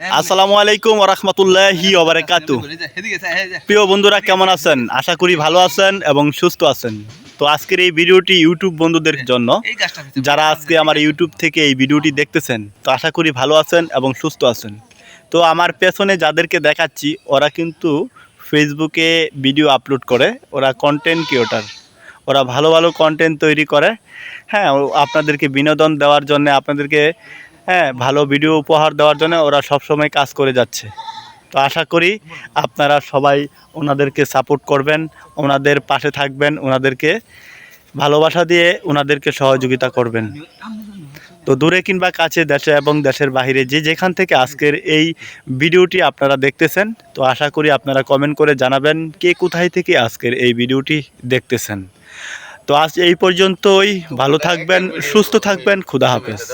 আসসালামু আলাইকুম ওরহমতুল্লাহি ওবারাকাতু। প্রিয় বন্ধুরা কেমন আছেন? আশা করি ভালো আছেন এবং সুস্থ আছেন। তো আজকের এই ভিডিওটি ইউটিউব বন্ধুদের জন্য। যারা আজকে আমার ইউটিউব থেকে এই ভিডিওটি দেখতেছেন তো আশা করি ভালো আছেন এবং সুস্থ আছেন। তো আমার পেছনে যাদেরকে দেখাচ্ছি ওরা কিন্তু ফেসবুকে ভিডিও আপলোড করে ওরা কন্টেন্ট ক্রিয়েটার ওরা ভালো ভালো কন্টেন্ট তৈরি করে। হ্যাঁ ও আপনাদেরকে বিনোদন দেওয়ার জন্য আপনাদেরকে হ্যাঁ ভালো ভিডিও উপহার দেওয়ার জন্য ওরা সবসময় কাজ করে যাচ্ছে। তো আশা করি আপনারা সবাই ওনাদেরকে সাপোর্ট করবেন, ওনাদের পাশে থাকবেন, ওনাদেরকে ভালোবাসা দিয়ে ওনাদেরকে সহযোগিতা করবেন। তো দূরে কিংবা কাছে দেশে এবং দেশের বাইরে যে যেখান থেকে আজকের এই ভিডিওটি আপনারা দেখতেছেন, তো আশা করি আপনারা কমেন্ট করে জানাবেন কে কোথায় থেকে আজকের এই ভিডিওটি দেখতেছেন। তো আজ এই পর্যন্তই, ভালো থাকবেন, সুস্থ থাকবেন, খুদা হাফেজ।